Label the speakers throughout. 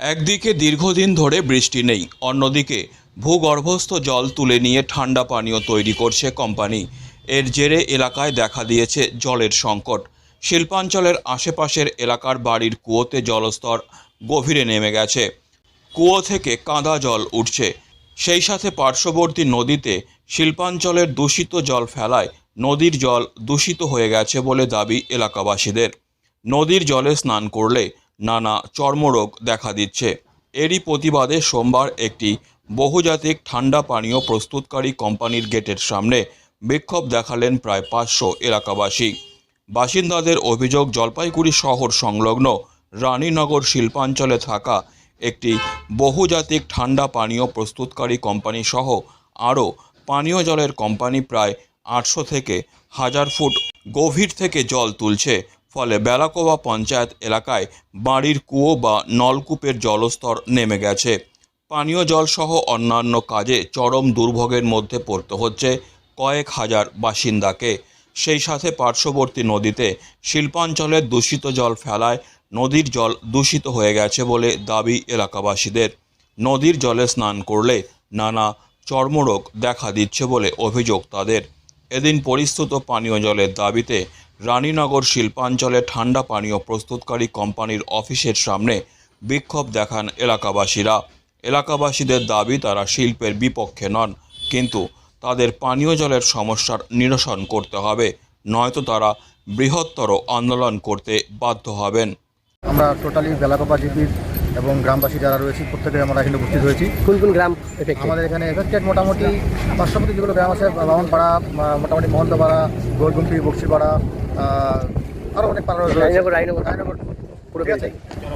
Speaker 1: একদিকে দীর্ঘদিন ধরে বৃষ্টি নেই, অন্যদিকে ভূগর্ভস্থ জল তুলে নিয়ে ঠান্ডা পানীয় তৈরি করছে কোম্পানি। এর জেরে এলাকায় দেখা দিয়েছে জলের সংকট। শিল্পাঞ্চলের আশেপাশের এলাকার বাড়ির কুয়োতে জলস্তর গভীরে নেমে গেছে। কুয়ো থেকে কাঁদা জল উঠছে। সেই সাথে পার্শ্ববর্তী নদীতে শিল্পাঞ্চলের দূষিত জল ফেলায় নদীর জল দূষিত হয়ে গেছে বলে দাবি এলাকাবাসীদের। নদীর জলে স্নান করলে নানা চর্মরোগ দেখা দিচ্ছে। এরই প্রতিবাদে সোমবার একটি বহুজাতিক ঠান্ডা পানীয় প্রস্তুতকারী কোম্পানির গেটের সামনে বিক্ষোভ দেখালেন প্রায় পাঁচশো এলাকাবাসী। বাসিন্দাদের অভিযোগ, জলপাইগুড়ি শহর সংলগ্ন রানীনগর শিল্পাঞ্চলে থাকা একটি বহুজাতিক ঠান্ডা পানীয় প্রস্তুতকারী কোম্পানি সহ আরও পানীয় জলের কোম্পানি প্রায় আটশো থেকে হাজার ফুট গভীর থেকে জল তুলছে ফলে বেলাকোবা পঞ্চায়েত এলাকায় বাড়ির কুয়ো বা নলকূপের জলস্তর নেমে গেছে। পানীয় জল সহ অন্যান্য কাজে চরম দুর্ভোগের মধ্যে পড়তে হচ্ছে কয়েক হাজার বাসিন্দাকে। সেই সাথে পার্শ্ববর্তী নদীতে শিল্পাঞ্চলের দূষিত জল ফেলায় নদীর জল দূষিত হয়ে গেছে বলে দাবি এলাকাবাসীদের। নদীর জলে স্নান করলে নানা চর্মরোগ দেখা দিচ্ছে বলে অভিযোগ তাদের। এদিন পরিস্তুত পানীয় জলের দাবিতে রানীনগর শিল্পাঞ্চলে ঠান্ডা পানীয় প্রস্তুতকারী কোম্পানির অফিসের সামনে বিক্ষোভ দেখান এলাকাবাসীরা। এলাকাবাসীদের দাবি, তারা শিল্পের বিপক্ষে নন, কিন্তু তাদের পানীয় জলের সমস্যার নিরসন করতে হবে, নয়তো তারা বৃহত্তর আন্দোলন করতে বাধ্য হবেন।
Speaker 2: আমরা টোটালি এলাকাবাসীদের এবং গ্রামবাসী যারা রয়েছে প্রত্যেকে আমরা এখানে উপস্থিত হয়েছি।
Speaker 3: কোন কোন গ্রাম
Speaker 2: আমাদের এখানে এফেক্টেড মোটামুটি পার্শ্ববর্তী যেগুলো গ্রাম আছে বামনপাড়া মোটামুটি মহন্তপাড়া গোলগুমটি বক্সিপাড়া আরও অনেক পাড়া রয়েছে।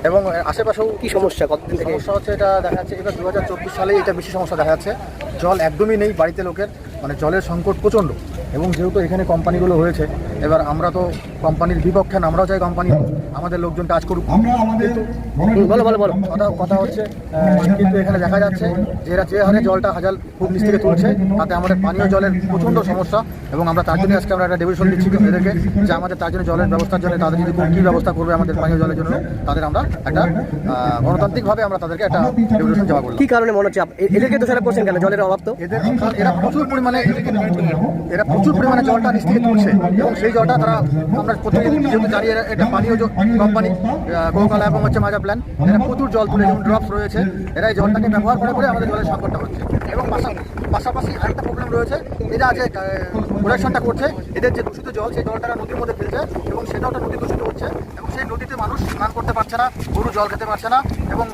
Speaker 2: এবং আশেপাশেও
Speaker 3: কি সমস্যা? কতদিন থেকে?
Speaker 2: সমস্যা হচ্ছে এটা দেখা যাচ্ছে এবার দু হাজার চব্বিশ সালে এটা বেশি সমস্যা দেখা যাচ্ছে। জল একদমই নেই বাড়িতে লোকের মানে জলের সংকট প্রচণ্ড। এবং যেহেতু এখানে কোম্পানিগুলো হয়েছে এবার আমরা তো কোম্পানির বিপক্ষে না আমরাও চাই কোম্পানি আমাদের লোকজন কাজ করুক।
Speaker 3: বলো বলো বলো।
Speaker 2: কথা কথা হচ্ছে কিন্তু এখানে দেখা যাচ্ছে যে এরা যে হারে জলটা হাজার খুব নিচ থেকে তুলছে তাতে আমাদের পানীয় জলের প্রচণ্ড সমস্যা এবং আমরা তার জন্য আজকে আমরা একটা ডেভিশন দিচ্ছি এদেরকে যে আমাদের তার জন্য জলের ব্যবস্থার জন্য তাদের যদি কী ব্যবস্থা করবে আমাদের পানীয় জলের জন্য তাদের আমরা একটা গণতান্ত্রিকভাবে আমরা তাদেরকে একটা ডেভিশন জমা করলাম।
Speaker 3: কি কারণে মনে হচ্ছে এদেরকে দোষারোপ করছেন কেন? জলের অভাব তো?
Speaker 2: এদের এরা প্রচুর পরিমাণে এরা প্রচুর পরিমাণে জলটা নিচ থেকে তুলছে এবং সেই জলটা তারা আমরা প্রতিদিন যেহেতু একটা পানীয় কোম্পানি গোকালা এবং হচ্ছে মাজা প্ল্যান এরা প্রচুর জল তুলে যেমন ড্রপস রয়েছে। এরা এই জলটাকে ব্যবহার করে করে আমাদের জলের সংকটটা হচ্ছে। এবং পাশা- পাশাপাশি আরেকটা প্রবলেম রয়েছে এরা যে প্রোডাকশনটা করছে এদের যে দূষিত জল সেই জলটা নদীর মধ্যে ফেলছে এবং সেটাও একটা নদী দূষিত হচ্ছে এবং সেই নদীতে মানুষ স্নান করতে পারছে না গরু জল খেতে পারছে না এবং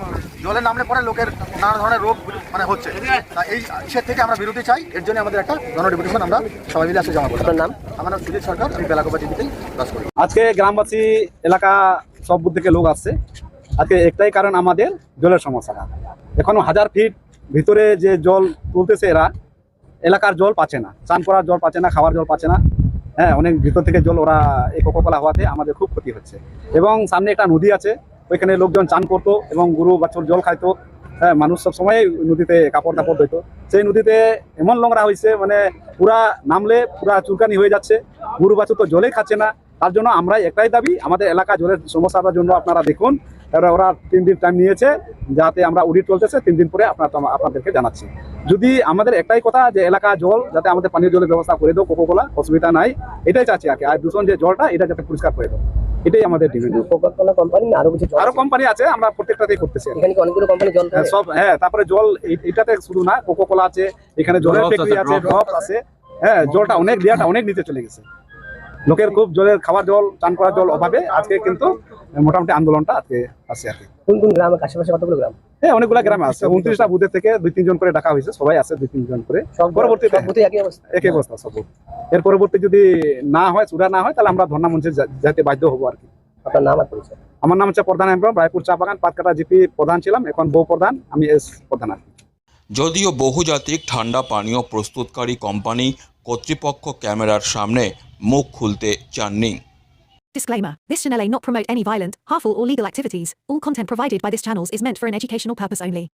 Speaker 2: জলে নামলে পরে লোকের নানা ধরনের রোগ মানে হচ্ছে। তা এই ইসের থেকে আমরা বিরতি চাই এর জন্য আমাদের একটা গণডেপুটেশন আমরা সবাই মিলে আসে জমা
Speaker 3: আপনার নাম?
Speaker 2: আমার নাম সুজিত সরকার আমি বেলাকোপা জিপিতেই বাস করি।
Speaker 4: আজকে গ্রামবাসী এলাকা সব থেকে লোক আসছে। আজকে একটাই কারণ আমাদের জলের সমস্যা এখনও হাজার ফিট ভিতরে যে জল তুলতেছে এরা, এলাকার জল পাচ্ছে না, চান করার জল পাচ্ছে না, খাওয়ার জল পাচ্ছে না। হ্যাঁ অনেক ভিতর থেকে জল ওরা এই কোকোকলা হওয়াতে আমাদের খুব ক্ষতি হচ্ছে। এবং সামনে একটা নদী আছে, ওইখানে লোকজন চান করতো এবং গরু, বাছুর জল খাইতো। হ্যাঁ মানুষ সব সময় নদীতে কাপড় টাপড় ধুইতো। সেই নদীতে এমন নোংরা হয়েছে মানে পুরা নামলে পুরা চুলকানি হয়ে যাচ্ছে। গরু, বাছুর তো জলেই খাচ্ছে না। তার জন্য আমরা একটাই দাবি আমাদের এলাকা জলের সমস্যাটার জন্য আপনারা দেখুন ওরা তিন দিন টাইম নিয়েছে যাতে আমরা অডিট চলতেছে তিন দিন পরে আপনার আপনাদেরকে জানাচ্ছি। যদি আমাদের একটাই কথা যে এলাকা জল যাতে আমাদের পানীয় জলের ব্যবস্থা করে দাও কোকোকোলা অসুবিধা নাই এটাই চাচ্ছি আর কি। আর দূষণ যে জলটা এটা যাতে পরিষ্কার করে দাও। এটাই আমাদের ডিমান্ড
Speaker 3: কোকাকোলা কোম্পানি আরও কিছু
Speaker 4: আরও
Speaker 3: আছে?
Speaker 4: কোম্পানি আছে আমরা প্রত্যেকটাতেই করতেছি।
Speaker 3: এখানে কি অনেকগুলো কোম্পানি জল
Speaker 4: হ্যাঁ, সব হ্যাঁ তারপরে জল এটাতে শুধু না কোকো কোলা আছে এখানে জলের ফ্যাক্টরি আছে ড্রপ আছে। হ্যাঁ জলটা অনেক দেওয়াটা অনেক নিচে চলে গেছে। লোকের খুব জলের খাওয়ার জল চান করার জল অভাবে আজকে কিন্তু মোটামুটি আন্দোলনটা আজকে আছে আর কি।
Speaker 3: কোন কোন গ্রামের আশেপাশে কতগুলো গ্রাম?
Speaker 4: হ্যাঁ অনেকগুলা গ্রামে আছে। উনত্রিশটা বুথের থেকে দুই তিনজন করে ডাকা হয়েছে। সবাই আছে দুই তিনজন করে।
Speaker 3: সব
Speaker 4: পরবর্তীতে
Speaker 3: একই অবস্থা?
Speaker 4: একই অবস্থা সব এর পরবর্তী যদি না হয় সুরা না হয় তাহলে আমরা ধর্ণা মঞ্চে যা- যেতে বাধ্য হব আর কি।
Speaker 3: আপনার নাম আর পরিচয়?
Speaker 4: আমার নাম হচ্ছে প্রধান এমরম রায়পুর চা বাগান পাতকাটা জিপি প্রধান ছিলাম এখন বউ প্রধান আমি এস প্রধান আর কি।
Speaker 1: যদিও বহুজাতিক ঠান্ডা পানীয় প্রস্তুতকারী কোম্পানি কর্তৃপক্ষ ক্যামেরার সামনে মুখ খুলতে চাননি
Speaker 5: Disclaimer This channel may not promote any violent, harmful, or legal activities. All content provided by this channel is meant for an educational purpose only.